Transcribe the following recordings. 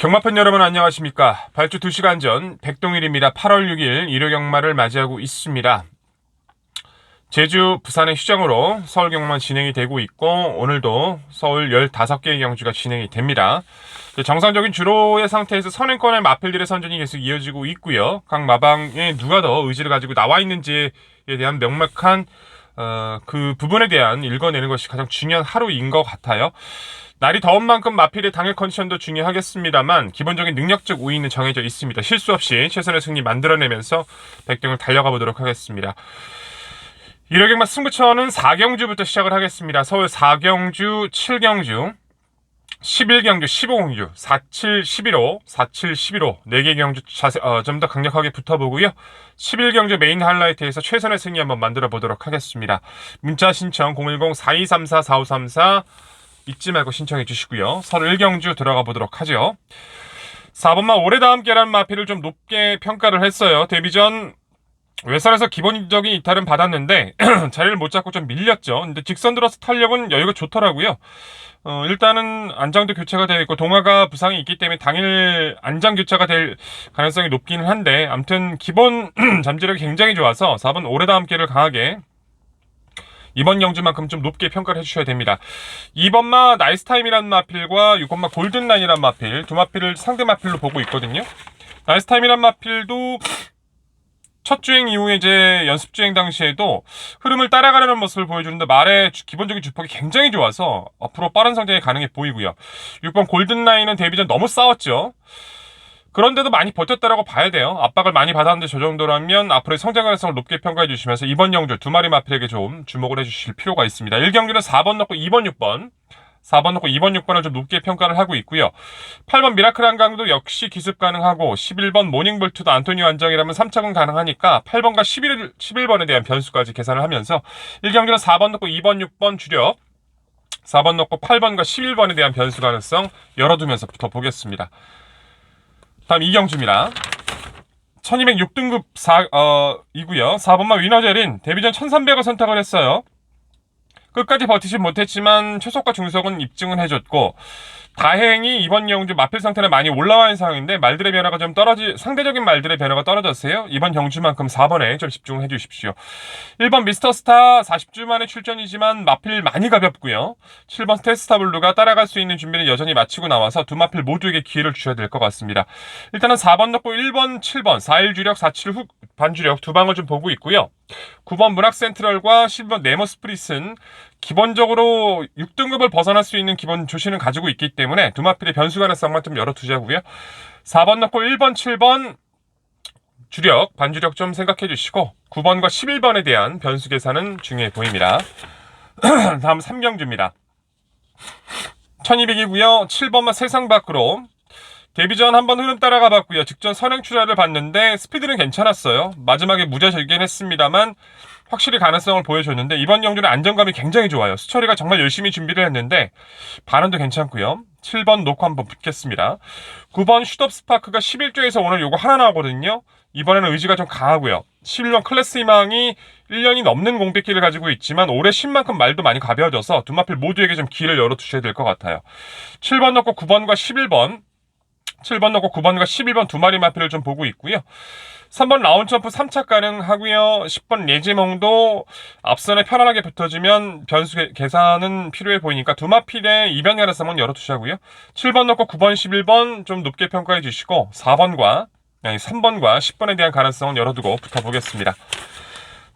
경마팬 여러분 안녕하십니까. 발주 2시간 전 백동일입니다. 8월 6일 일요 경마를 맞이하고 있습니다. 제주, 부산의 휴장으로 서울 경마 진행이 되고 있고 오늘도 서울 15개의 경주가 진행이 됩니다. 정상적인 주로의 상태에서 선행권의 마필들의 선전이 계속 이어지고 있고요. 각 마방에 누가 더 의지를 가지고 나와 있는지에 대한 명확한 어, 그 부분에 대한 읽어내는 것이 가장 중요한 하루인 것 같아요. 날이 더운 만큼 마필의 당일 컨디션도 중요하겠습니다만 기본적인 능력적 우위는 정해져 있습니다. 실수 없이 최선의 승리 만들어내면서 백등을 달려가 보도록 하겠습니다. 일요경마 승부처는 4경주부터 시작을 하겠습니다. 서울 4경주, 7경주, 11경주, 15경주, 47, 11호, 47, 11호, 4개 경주 자세, 어, 좀 더 강력하게 붙어보고요. 11경주 메인 하이라이트에서 최선의 승리 한번 만들어 보도록 하겠습니다. 문자 신청 010-4234-4534 잊지 말고 신청해 주시고요. 서울 1경주 들어가 보도록 하죠. 4번마 올해다 함께라는 마피를 좀 높게 평가를 했어요. 데뷔 전 외선에서 기본적인 이탈은 받았는데 자리를 못 잡고 좀 밀렸죠. 근데 직선 들어서 탄력은 여유가 좋더라고요. 어, 일단은 안장도 교체가 되어 있고 동화가 부상이 있기 때문에 당일 안장 교체가 될 가능성이 높기는 한데 아무튼 기본 잠재력이 굉장히 좋아서 4번 올해다 함께를 강하게 이번 경주만큼 좀 높게 평가를 해주셔야 됩니다. 2번마 나이스타임이라는 마필과 6번마 골든라인이라는 마필 두 마필을 상대 마필로 보고 있거든요. 나이스타임이라는 마필도 첫 주행 이후에 이제 연습 주행 당시에도 흐름을 따라가려는 모습을 보여주는데 말의 주- 기본적인 주폭이 굉장히 좋아서 앞으로 빠른 성장이 가능해 보이고요. 6번 골든라인은 데뷔 전 너무 싸웠죠. 그런데도 많이 버텼다라고 봐야 돼요. 압박을 많이 받았는데 저 정도라면 앞으로의 성장 가능성을 높게 평가해 주시면서 이번 영주 두 마리 마필에게 좀 주목을 해 주실 필요가 있습니다. 1경기는 4번 넣고 2번 6번 4번 넣고 2번 6번을 좀 높게 평가를 하고 있고요. 8번 미라클 한강도 역시 기습 가능하고 11번 모닝볼트도 안토니오 안정이라면 3착은 가능하니까 8번과 11, 11번에 대한 변수까지 계산을 하면서 1경기는 4번 넣고 2번 6번 주력 4번 넣고 8번과 11번에 대한 변수 가능성 열어두면서 붙어보겠습니다. 다음 이경주입니다. 1206등급 4, 어, 이고요. 4번만 위너제린 데뷔전 1300을 선택을 했어요. 끝까지 버티진 못했지만 최속과 중속은 입증은 해줬고 다행히 이번 경주 마필 상태는 많이 올라와 있는 상황인데 말들의 변화가 좀 떨어지 상대적인 말들의 변화가 떨어졌어요. 이번 경주만큼 4번에 좀 집중해 주십시오. 1번 미스터 스타 40주 만에 출전이지만 마필 많이 가볍고요. 7번 스테스타 블루가 따라갈 수 있는 준비는 여전히 마치고 나와서 두 마필 모두에게 기회를 주셔야 될 것 같습니다. 일단은 4번 넣고 1번, 7번, 4일 주력, 47 후 반주력 두 방을 좀 보고 있고요. 9번 문학 센트럴과 10번 네모 스프릿은 기본적으로 6등급을 벗어날 수 있는 기본 조신을 가지고 있기 때문에 두 마필의 변수 가능성만 좀 열어두자고요. 4번 넣고 1번, 7번 주력, 반주력 좀 생각해 주시고 9번과 11번에 대한 변수 계산은 중요해 보입니다. 다음 3경주입니다. 1200이고요. 7번만 세상 밖으로 데뷔 전 한번 흐름 따라가 봤고요. 직전 선행 출하를 봤는데 스피드는 괜찮았어요. 마지막에 무자 절긴 했습니다만 확실히 가능성을 보여줬는데 이번 경주는 안정감이 굉장히 좋아요. 수철이가 정말 열심히 준비를 했는데 반응도 괜찮고요. 7번 놓고 한번 붙겠습니다. 9번 슈덥 스파크가 11조에서 오늘 요거 하나 나오거든요. 이번에는 의지가 좀 강하고요. 11번 클래스 희망이 1년이 넘는 공백기를 가지고 있지만 올해 10만큼 말도 많이 가벼워져서 두 마필 모두에게 좀 기회를 열어두셔야 될 것 같아요. 7번 넣고 9번과 11번 7번 넣고 9번과 11번 두 마리 마필을 좀 보고 있고요. 3번 라운 점프 3차 가능하고요. 10번 예지몽도 앞선에 편안하게 붙어주면 변수 계- 계산은 필요해 보이니까 두 마필의 이변 가능성은 열어두시고요. 7번 넣고 9번, 11번 좀 높게 평가해 주시고 4번과 아니 3번과 10번에 대한 가능성은 열어두고 붙어보겠습니다.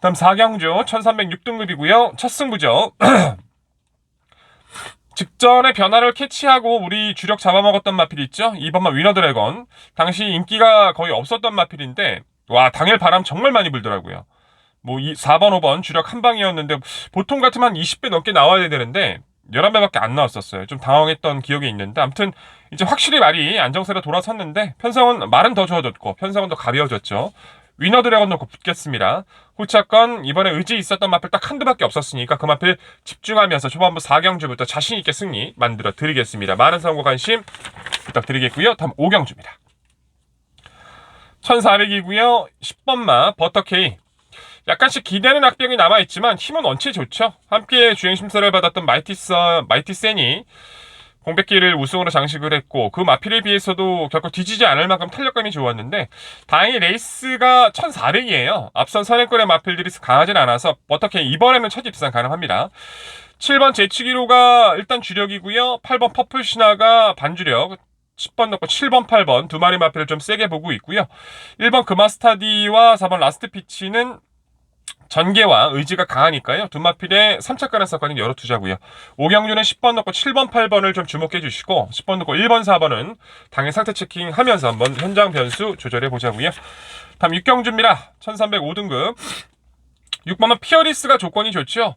다음 4경주 1306등급이고요. 첫 승부죠. 직전에 변화를 캐치하고 우리 주력 잡아먹었던 마필 있죠? 2번만 위너 드래곤. 당시 인기가 거의 없었던 마필인데, 와, 당일 바람 정말 많이 불더라고요. 뭐, 이 4번, 5번 주력 한 방이었는데, 보통 같으면 한 20배 넘게 나와야 되는데, 11배밖에 안 나왔었어요. 좀 당황했던 기억이 있는데, 아무튼, 이제 확실히 말이 안정세로 돌아섰는데, 편성은, 말은 더 좋아졌고, 편성은 더 가벼워졌죠. 위너 드래곤 놓고 붙겠습니다. 후차건 이번에 의지 있었던 마필 딱 한두 밖에 없었으니까 그 마필 집중하면서 초반부 4경주부터 자신있게 승리 만들어 드리겠습니다. 많은 사랑과 관심 부탁드리겠고요. 다음 5경주입니다. 1400이고요. 10번마 버터케이. 약간씩 기대는 악병이 남아있지만 힘은 원체 좋죠. 함께 주행 심사를 받았던 마이티 센이 공백기를 우승으로 장식을 했고 그 마필에 비해서도 결코 뒤지지 않을 만큼 탄력감이 좋았는데 다행히 레이스가 1400이에요. 앞선 선행권의 마필들이 강하진 않아서 버터케 이번에는 첫 입상 가능합니다. 7번 제치기로가 일단 주력이고요. 8번 퍼플 신화가 반주력. 10번 넣고 7번, 8번 두 마리 마필을 좀 세게 보고 있고요. 1번 금마스타디와 4번 라스트 피치는 전개와 의지가 강하니까요. 두 마필의 3차 가능성까지 열어두자고요. 오경준은 10번 넣고 7번, 8번을 좀 주목해 주시고 10번 넣고 1번, 4번은 당일 상태 체킹하면서 한번 현장 변수 조절해 보자고요. 다음 6경주입니다. 1305등급 6번은 피어리스가 조건이 좋죠.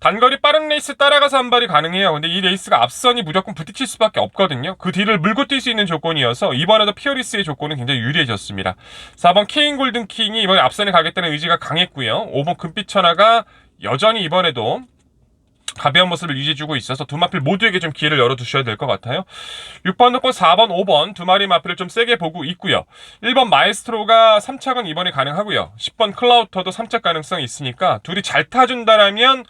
단거리 빠른 레이스 따라가서 한 발이 가능해요. 근데 이 레이스가 앞선이 무조건 부딪힐 수밖에 없거든요. 그 뒤를 물고 뛸 수 있는 조건이어서 이번에도 피어리스의 조건은 굉장히 유리해졌습니다. 4번 케인 골든킹이 이번에 앞선에 가겠다는 의지가 강했고요. 5번 금빛 천하가 여전히 이번에도 가벼운 모습을 유지해주고 있어서 두 마필 모두에게 좀 기회를 열어두셔야 될 것 같아요. 6번 넣고 4번, 5번 두 마리 마필을 좀 세게 보고 있고요. 1번 마에스트로가 3착은 이번에 가능하고요. 10번 클라우터도 3착 가능성이 있으니까 둘이 잘 타준다라면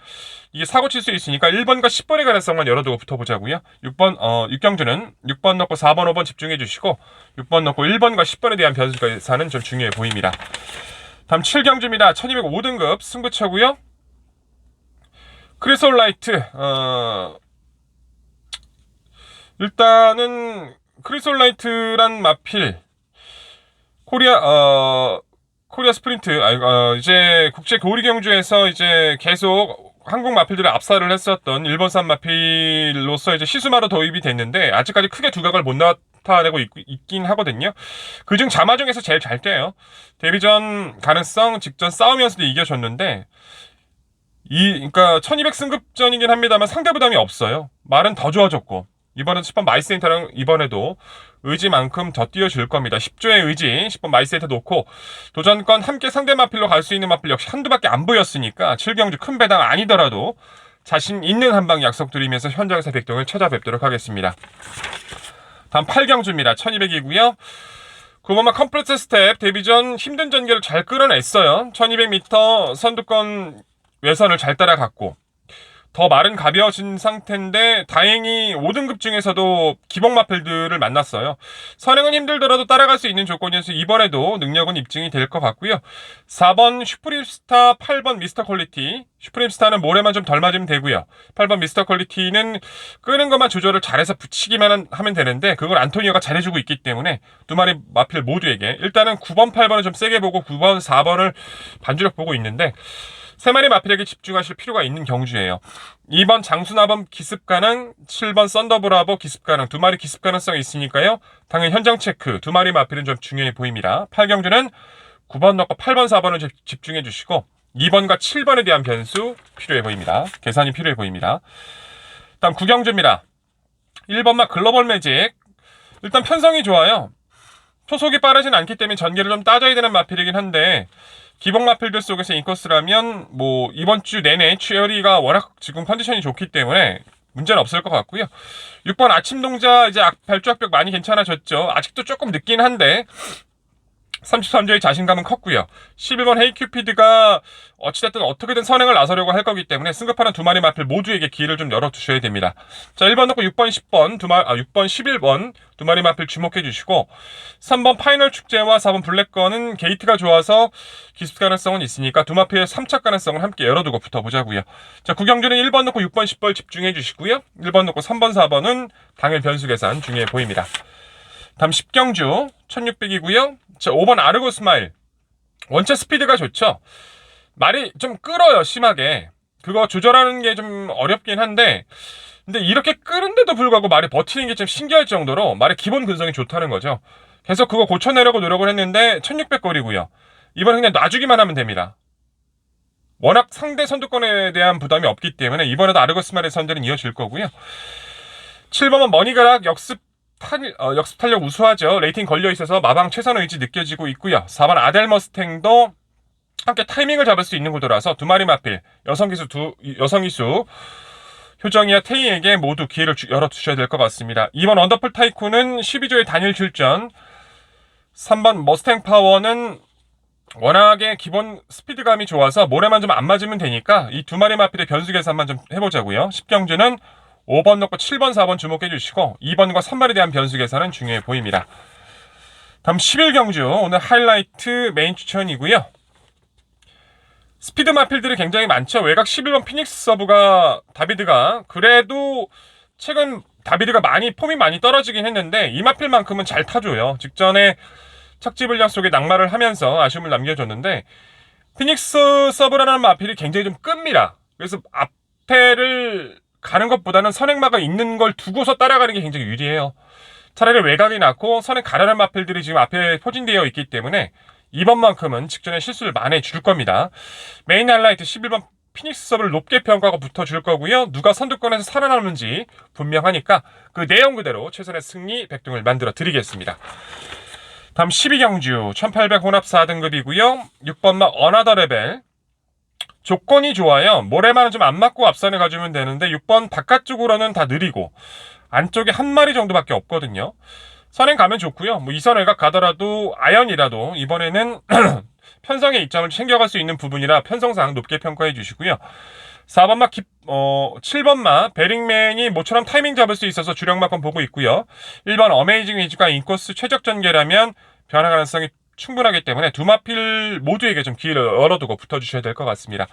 이게 사고 칠 수 있으니까 1번과 10번의 가능성만 열어두고 붙어보자고요. 6번, 어, 육경주는 6번 넣고 4번, 5번 집중해 주시고 6번 넣고 1번과 10번에 대한 변수가사는 좀 중요해 보입니다. 다음 7경주입니다. 1205등급 승부처고요. 크리솔라이트 어 일단은 크리솔라이트란 마필 코리아 어 코리아 스프린트 아 어, 이제 국제 교리 경주에서 이제 계속 한국 마필들의 압살을 했었던 일본산 마필로서 이제 시스마로 도입이 됐는데 아직까지 크게 두각을 못 나타내고 있, 긴 하거든요. 그중 자마 중에서 제일 잘 뛰어요. 데뷔전 가능성 직전 싸우면서도 이겨줬는데 이, 그러니까 1200 승급전이긴 합니다만 상대 부담이 없어요. 말은 더 좋아졌고. 이번엔 10번 마이센터랑 이번에도 의지만큼 더 띄워줄 겁니다. 10조의 의지, 10번 마이센터 놓고 도전권 함께 상대 마필로 갈 수 있는 마필 역시 한두 밖에 안 보였으니까 7경주 큰 배당 아니더라도 자신 있는 한방 약속드리면서 현장에서 백동을 찾아뵙도록 하겠습니다. 다음 8경주입니다. 1200이고요. 9번마 컴플렉스 스텝 데뷔 전 힘든 전개를 잘 끌어냈어요. 1200m 선두권 외선을 잘 따라갔고 더 말은 가벼워진 상태인데 다행히 5등급 중에서도 기복 마필들을 만났어요. 선행은 힘들더라도 따라갈 수 있는 조건이어서 이번에도 능력은 입증이 될 것 같고요. 4번 슈프림스타, 8번 미스터 퀄리티. 슈프림스타는 모래만 좀 덜 맞으면 되고요. 8번 미스터 퀄리티는 끄는 것만 조절을 잘해서 붙이기만 하면 되는데 그걸 안토니오가 잘해주고 있기 때문에 두 마리 마필 모두에게 일단은 9번, 8번을 좀 세게 보고 9번, 4번을 반주력 보고 있는데 세 마리 마필에게 집중하실 필요가 있는 경주예요. 2번 장수나범 기습 가능, 7번 썬더브라보 기습 가능 두 마리 기습 가능성이 있으니까요. 당연 현장 체크 두 마리 마필은 좀 중요해 보입니다. 8경주는 9번 넣고 8번, 4번을 집중해 주시고 2번과 7번에 대한 변수 필요해 보입니다. 계산이 필요해 보입니다. 다음 9경주입니다. 1번마 글로벌 매직 일단 편성이 좋아요. 초속이 빠르진 않기 때문에 전개를 좀 따져야 되는 마필이긴 한데 기본 마필들 속에서 인코스라면 뭐 이번 주 내내 취열이가 워낙 지금 컨디션이 좋기 때문에 문제는 없을 것 같고요. 6번 아침 동자 이제 발주학벽 많이 괜찮아졌죠. 아직도 조금 늦긴 한데 33조의 자신감은 컸고요. 11번 헤이큐피드가 어찌됐든 어떻게든 선행을 나서려고 할 거기 때문에 승급하는 두 마리 마필 모두에게 기회를 좀 열어두셔야 됩니다. 자, 1번 넣고 6번, 10번, 두 마, 아, 6번, 11번 두 마리 마필 주목해 주시고 3번 파이널 축제와 4번 블랙건은 게이트가 좋아서 기습 가능성은 있으니까 두 마필의 3차 가능성을 함께 열어두고 붙어보자고요. 자, 구경주는 1번 넣고 6번, 10번 집중해 주시고요. 1번 넣고 3번, 4번은 당일 변수 계산 중요해 보입니다. 다음 10경주 1600이고요. 자, 5번 아르고 스 마일. 원체 스피드가 좋죠. 말이 좀 끌어요, 심하게. 그거 조절하는 게 좀 어렵긴 한데, 근데 이렇게 끄는데도 불구하고 말이 버티는 게 좀 신기할 정도로 말의 기본 근성이 좋다는 거죠. 계속 그거 고쳐내려고 노력을 했는데 1600거리고요. 이번에 그냥 놔주기만 하면 됩니다. 워낙 상대 선두권에 대한 부담이 없기 때문에 이번에도 아르고스말의 선전은 이어질 거고요. 7번은 머니가락 역습 탄, 어, 역습 탄력 우수하죠. 레이팅 걸려 있어서 마방 최선 의지 느껴지고 있고요. 4번 아델 머스탱도 함께 타이밍을 잡을 수 있는 구도라서 두 마리 마필 여성 기수 두 여성 기수 효정이와 테이에게 모두 기회를 주, 열어주셔야 될 것 같습니다. 2번 언더풀 타이쿤은 12조의 단일 출전 3번 머스탱 파워는 워낙에 기본 스피드감이 좋아서 모래만 좀 안 맞으면 되니까 이 두 마리 마필의 변수 계산만 좀 해보자고요. 10경주는 5번 넣고 7번, 4번 주목해 주시고 2번과 3번에 대한 변수 계산은 중요해 보입니다. 다음 11경주 오늘 하이라이트 메인 추천이고요. 스피드 마필들이 굉장히 많죠. 외곽 11번 피닉스 서브가 다비드가 그래도 최근 다비드가 많이 폼이 많이 떨어지긴 했는데 이 마필만큼은 잘 타줘요. 직전에 착지 불량 속에 낙마를 하면서 아쉬움을 남겨줬는데 피닉스 서브라는 마필이 굉장히 좀 끕니다. 그래서 앞에를 가는 것보다는 선행마가 있는 걸 두고서 따라가는 게 굉장히 유리해요. 차라리 외곽이 낫고 선행 가려는 마필들이 지금 앞에 포진되어 있기 때문에 이번만큼은 직전에 실수를 많이 줄 겁니다. 메인 하이라이트 11번 피닉스 서브를 높게 평가하고 붙어줄 거고요. 누가 선두권에서 살아남는지 분명하니까 그 내용 그대로 최선의 승리 백등을 만들어 드리겠습니다. 다음 12경주 1800 혼합 4등급이고요. 6번마 어나더 레벨 조건이 좋아요. 모래만은 좀 안 맞고 앞선에 가주면 되는데 6번 바깥쪽으로는 다 느리고 안쪽에 한 마리 정도밖에 없거든요. 선행 가면 좋고요. 뭐 이선 외곽 가더라도 아연이라도 이번에는 편성의 이점을 챙겨갈 수 있는 부분이라 편성상 높게 평가해 주시고요. 4번마 기, 어, 7번마 베링맨이 모처럼 타이밍 잡을 수 있어서 주력만큼 보고 있고요. 1번 어메이징 위즈가 인코스 최적 전개라면 변화 가능성이 충분하기 때문에 두 마필 모두에게 좀 기회를 열어두고 붙어주셔야 될 것 같습니다.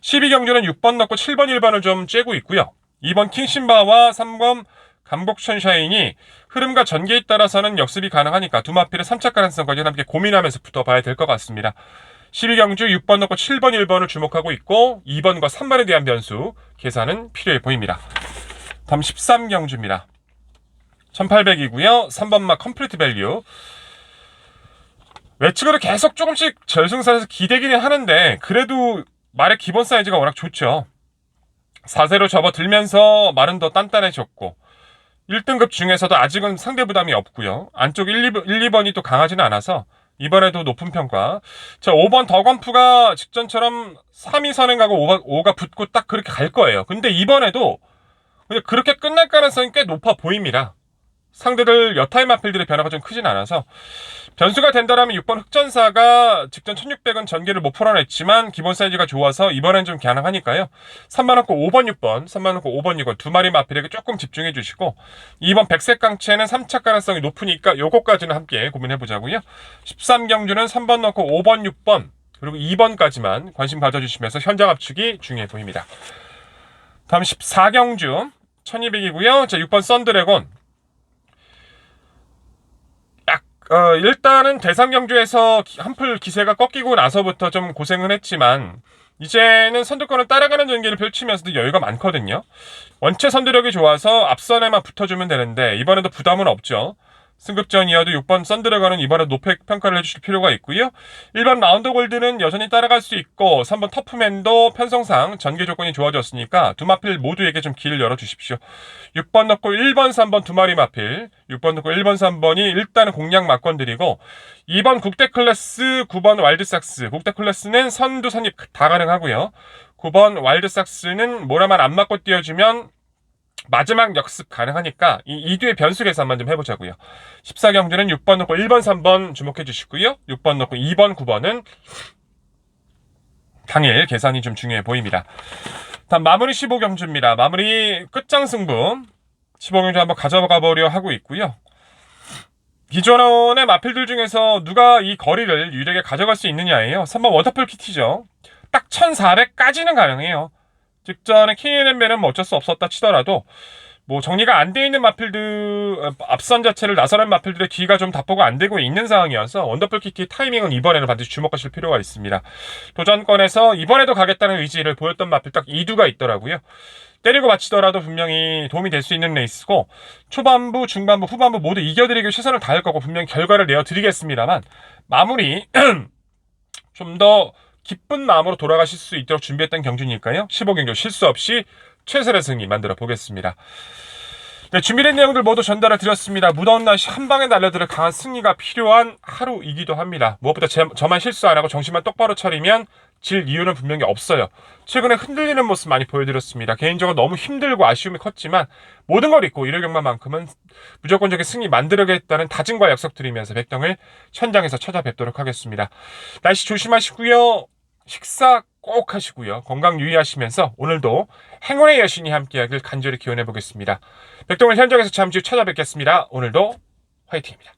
12경주는 6번 넣고 7번 1번을 좀 째고 있고요. 2번 킹신바와 3번 감복천샤인이 흐름과 전개에 따라서는 역습이 가능하니까 두 마필의 3차 가능성까지 함께 고민하면서 붙어봐야 될 것 같습니다. 12경주 6번 넣고 7번 1번을 주목하고 있고 2번과 3번에 대한 변수 계산은 필요해 보입니다. 다음 13경주입니다. 1800이고요. 3번마 컴플리트 밸류 외측으로 계속 조금씩 절승선에서 기대기는 하는데 그래도 말의 기본 사이즈가 워낙 좋죠. 4세로 접어들면서 말은 더 단단해졌고 1등급 중에서도 아직은 상대 부담이 없고요. 안쪽 1, 2번, 1, 2번이 또 강하지는 않아서 이번에도 높은 평가. 자, 5번 더건프가 직전처럼 3위 선행 가고 5가, 5가 붙고 딱 그렇게 갈 거예요. 근데 이번에도 그렇게 끝날 가능성이 꽤 높아 보입니다. 상대들 여타의 마필들의 변화가 좀 크진 않아서 변수가 된다라면 6번 흑전사가 직전 1600은 전개를 못 풀어냈지만 기본 사이즈가 좋아서 이번엔 좀 가능하니까요. 3만원고 5번 6번, 3만원고 5번 6번 두 마리 마필에게 조금 집중해 주시고 2번 백색 강체는 3차 가능성이 높으니까 요거까지는 함께 고민해 보자고요. 13경주는 3번 넣고 5번 6번 그리고 2번까지만 관심 가져주시면서 현장 압축이 중요해 보입니다. 다음 14경주 1200이고요. 자 6번 썬드래곤 어, 일단은 대상 경주에서 기- 한풀 기세가 꺾이고 나서부터 좀 고생을 했지만 이제는 선두권을 따라가는 전개를 펼치면서도 여유가 많거든요. 원체 선두력이 좋아서 앞선에만 붙어주면 되는데 이번에도 부담은 없죠. 승급전이어도 6번 썬드래곤은 이번에 높게 평가를 해주실 필요가 있고요. 1번 라운드 골드는 여전히 따라갈 수 있고 3번 터프맨도 편성상 전개 조건이 좋아졌으니까 두 마필 모두에게 좀 길을 열어주십시오. 6번 넣고 1번, 3번 두 마리 마필 6번 넣고 1번, 3번이 일단은 공략 막건드리고 2번 국대 클래스, 9번 와일드삭스 국대 클래스는 선두 선입 다 가능하고요. 9번 와일드삭스는 모라만 안 맞고 띄워주면 마지막 역습 가능하니까 이 이두의 변수 계산만 좀 해보자고요. 14경주는 6번 넣고 1번, 3번 주목해 주시고요. 6번 넣고 2번, 9번은 당일 계산이 좀 중요해 보입니다. 다음 마무리 15경주입니다. 마무리 끝장 승부 15경주 한번 가져가 보려 하고 있고요. 기존의 마필들 중에서 누가 이 거리를 유리하게 가져갈 수 있느냐예요. 3번 워터풀 키티죠. 딱 1400까지는 가능해요. 직전에 KNM배는 뭐 어쩔 수 없었다 치더라도 뭐 정리가 안 돼 있는 마필들 어, 앞선 자체를 나서는 마필들의 뒤가 좀 답보가 안 되고 있는 상황이어서 원더풀 키키 타이밍은 이번에는 반드시 주목하실 필요가 있습니다. 도전권에서 이번에도 가겠다는 의지를 보였던 마필 딱 2두가 있더라고요. 때리고 맞히더라도 분명히 도움이 될 수 있는 레이스고 초반부, 중반부, 후반부 모두 이겨드리기 최선을 다할 거고 분명히 결과를 내어드리겠습니다만 마무리 좀더 기쁜 마음으로 돌아가실 수 있도록 준비했던 경주니까요. 15경주 실수 없이 최선의 승리 만들어 보겠습니다. 네, 준비된 내용들 모두 전달해 드렸습니다. 무더운 날씨 한 방에 날려들을 강한 승리가 필요한 하루이기도 합니다. 무엇보다 제, 저만 실수 안 하고 정신만 똑바로 차리면 질 이유는 분명히 없어요. 최근에 흔들리는 모습 많이 보여드렸습니다. 개인적으로 너무 힘들고 아쉬움이 컸지만 모든 걸 잊고 일요경만만큼은 무조건적인 승리 만들어야겠다는 다짐과 약속드리면서 백덩을 현장에서 찾아뵙도록 하겠습니다. 날씨 조심하시고요. 식사 꼭 하시고요. 건강 유의하시면서 오늘도 행운의 여신이 함께하길 간절히 기원해 보겠습니다. 백동일 현장에서 잠시 후 찾아뵙겠습니다. 오늘도 화이팅입니다.